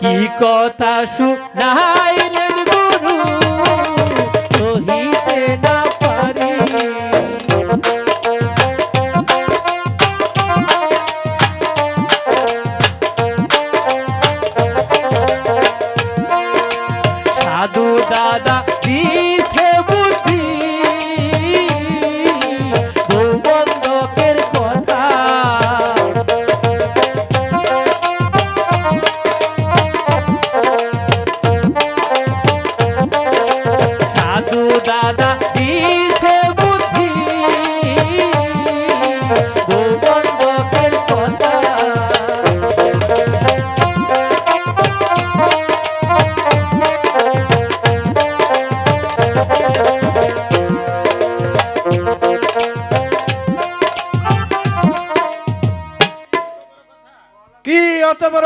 কি কথা শুনাইলেন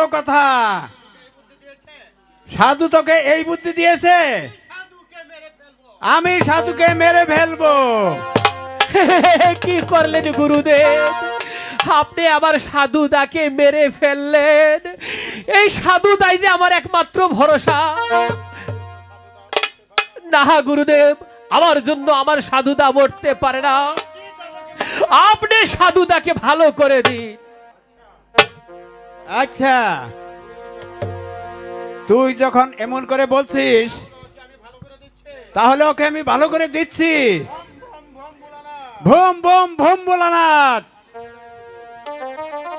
বড় কথা। সাধু তোকে এই বুদ্ধি দিয়েছে? আমি সাধুকে মেরে ফেলব। কি করলেন গুরুদেব? আপনি আমার সাধুদাকে মেরে ফেললেন। এই সাধুদাই যে আমার একমাত্র ভরসা। না গুরুদেব, আমার জন্য আমার সাধুদা মরতে পারে না। আপনি সাধুদাকে ভালো করে দিন। আচ্ছা। তুই যখন এমন করে বলছিস তাহলে ওকে আমি ভালো করে দিচ্ছি। ভুম ভোম ভুম বোলানাথ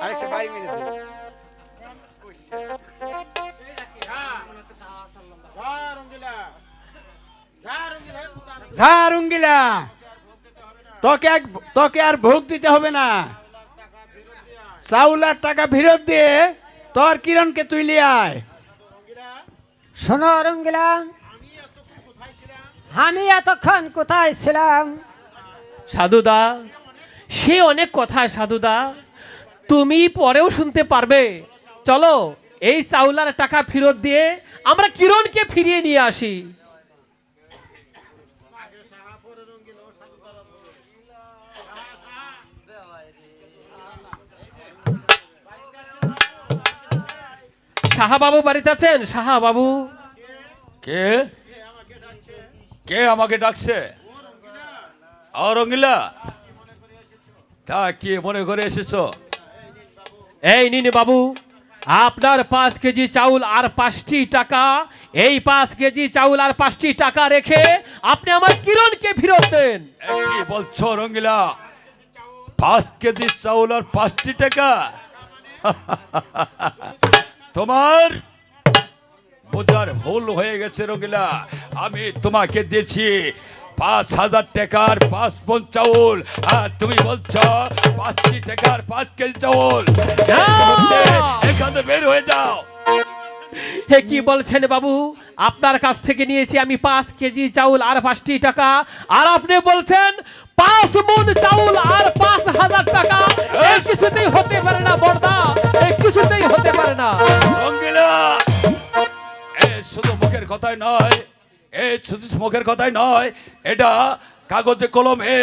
আরেকটা মেরে দে। তোকে তোকে আর ভোগ দিতে হবে না। চাউল আর টাকা ফেরত দিয়ে তোর কিরণকে তুই লিয়ে আয়। শোনো রঙ্গিলা আমি এতক্ষণ কোথায় ছিলাম? সাধুদা সে অনেক কথা সাধুদা তুমি পরেও শুনতে পারবে। চলো এই চাউলার টাকা ফেরত দিয়ে আমরা কিরণকে ফিরিয়ে নিয়ে আসি। সাহা বাবু বাড়িতে আছেন? সাহা বাবু কে? কে আমাকে ডাকছে? অরঙ্গিলা তা কি মনে করে এসেছ? এই নিন বাবু আপনার পাঁচ কেজি চাউল আর পাঁচটি টাকা এই পাঁচ কেজি চাউল আর পাঁচটি টাকা রেখে আপনি আমার কিরণকে ফেরত দেন। কি বলছো রঙ্গিলা পাঁচ কেজি চাউল আর পাঁচটি টাকা? তোমার বোঝার ভুল হয়ে গেছে রঙ্গিলা আমি তোমাকে দিয়েছি পাঁচ হাজার টাকার পাঁচ মন চাউল। আর তুমি বলছো পাঁচটি টাকার পাঁচ কেজি চাউল। এখানে বের হয়ে যাও। হে কি বলছেন বাবু? আপনার কাছ থেকে নিয়েছি আমি পাঁচ কেজি চাউল আর পাঁচটি টাকা। আর আপনি বলছেন পাঁচ মন চাউল আর পাঁচ হাজার টাকা। এই কিছুতেই হতে কথাই নয় এ শুধু মুখের কথাই নয় এটা কাগজে কলমে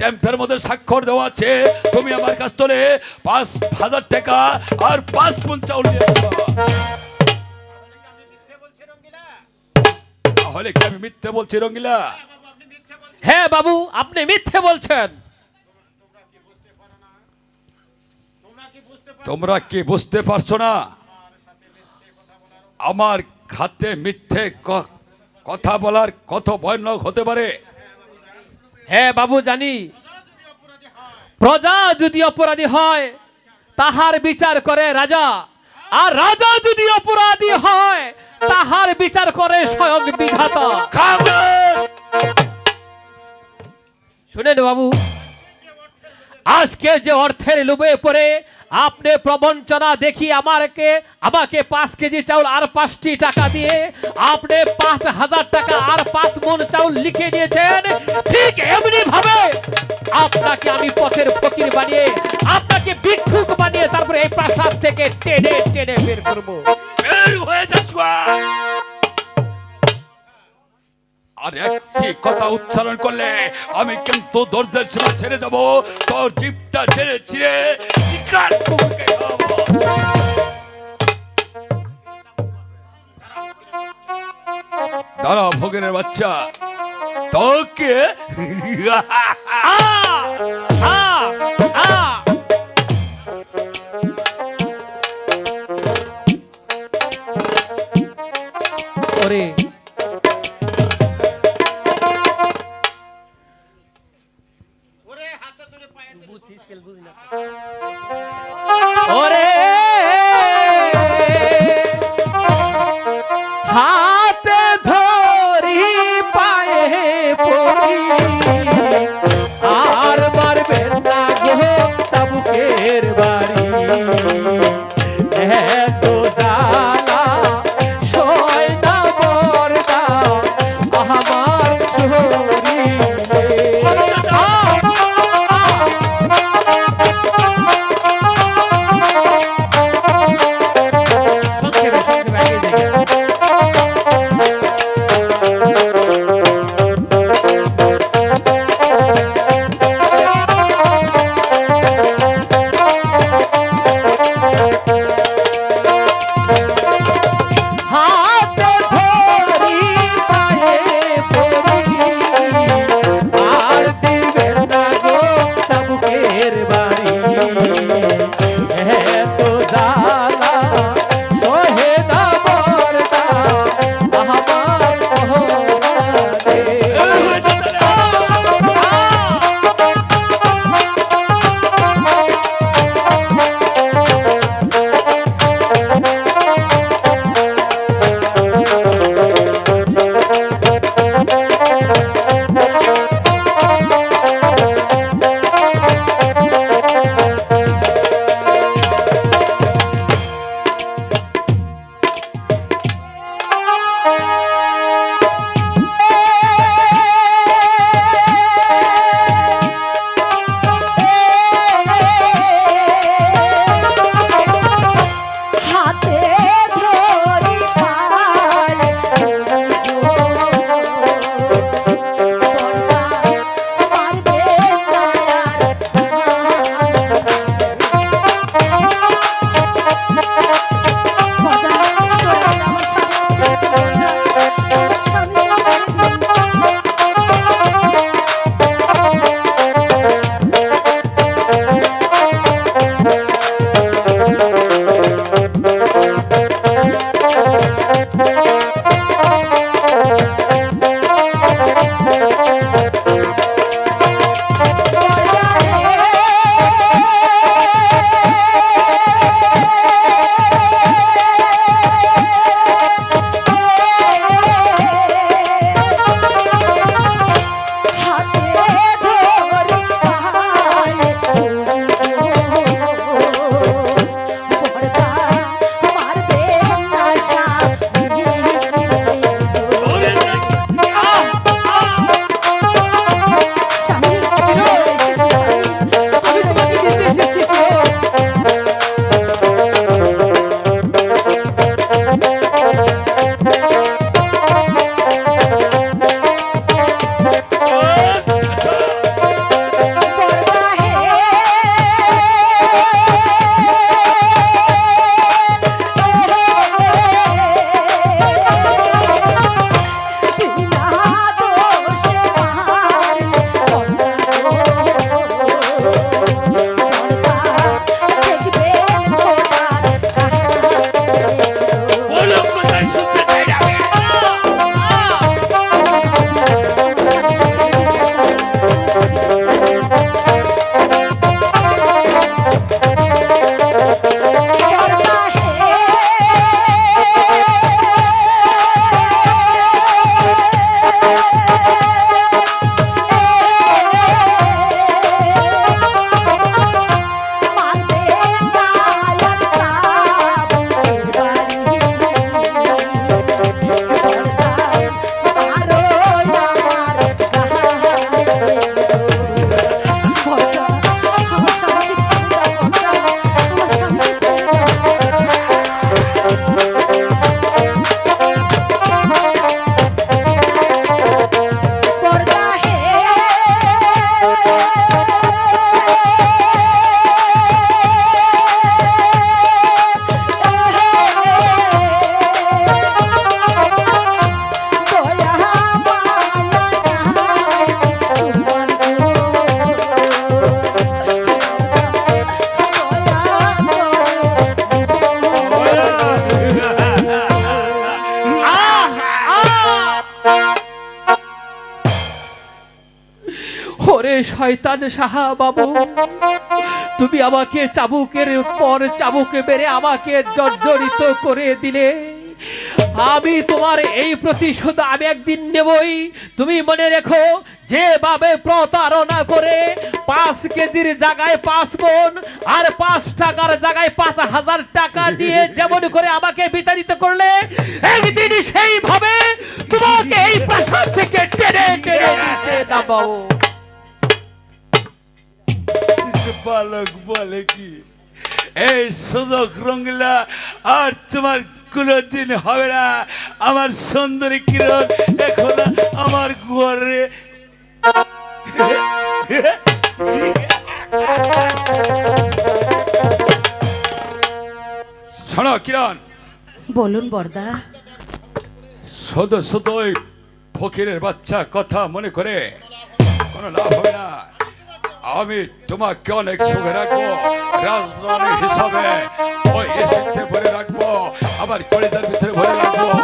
টেম্পের মধ্যে স্বাক্ষর দেওয়া আছে। তুমি আমার কাছ থেকে পাঁচ হাজার টাকা আর পাঁচ মন চাউল তাহলে কি আমি মিথ্যে বলছি রঙ্গিলা? হ্যাঁ বাবু আপনি মিথ্যে বলছেন। তোমরা কি বুঝতে পারছ না? আমার হাতে মিথ্যে কথা বলার কত ভয়ানক হতে পারে? হ্যাঁ বাবু জানি প্রজা যদি অপরাধী হয় তাহার বিচার করে রাজা। আর রাজা যদি অপরাধী হয় তাহার বিচার করে স্বয়ং বিধাতা। শুনেন বাবু আজকে যে অর্থের লোভে পড়ে আপনি প্রবঞ্চনা দেখি আমাকে আমাকে পাঁচ কেজি চাউল আর পাঁচটি টাকা দিয়ে। আপনি পাঁচ হাজার টাকা আর পাঁচ মন চাউল লিখে দিয়েছেন। ঠিক এমনি ভাবে আপনাকে আমি পথের ফকির বানিয়ে, আপনাকে ভিক্ষুক বানিয়ে তারপরে এই প্রাসাদ থেকে টেনে টেনে বের করব। বের হয়ে যাচ্ছ আর একটি কথা উচ্চারণ করলে আমি কিন্তু দরজার সীমা ছেড়ে যাব তোর জিপটা ছেড়ে ছিঁড়ে দাঁড়া, ভোগেনের বাচ্চা। তোকে ওরে ওরে শয়তান সাহা বাবু তুমি আমাকে চাবুকের পর চাবুকে মেরে আমাকে জর্জরিত করে দিলে। আমি তোমার এই প্রতিশোধ আমি একদিন নেবই। তুমি মনে রেখো, যেভাবে প্রতারণা করে পাঁচ কেজির জায়গায় পাঁচ মন আর পাঁচ টাকার জায়গায় পাঁচ হাজার টাকা দিয়ে যেমন করে আমাকে বিতাড়িত করলে, একদিন সেইভাবে তোমাকে এই প্রাসাদ থেকে টেনে টেনে নিচে নামাবো। বালক বলে কি? এই সুযোগ রঙ্গিলা আর তোমার কোনোদিন হবে না। আমার সুন্দরী কিরণ এখন আমার ঘরে। শোনো কিরণ। বলুন বর্দা। শুধু শুধু ওই ফকিরের বাচ্চা কথা মনে করে কোনো লাভ হবে না। আমি তোমাকে অনেক সুখে রাখব, রাজধানী হিসাবে ওই এসিতে ভরে রাখব আমার কলিতার ভিতরে ভরে রাখব।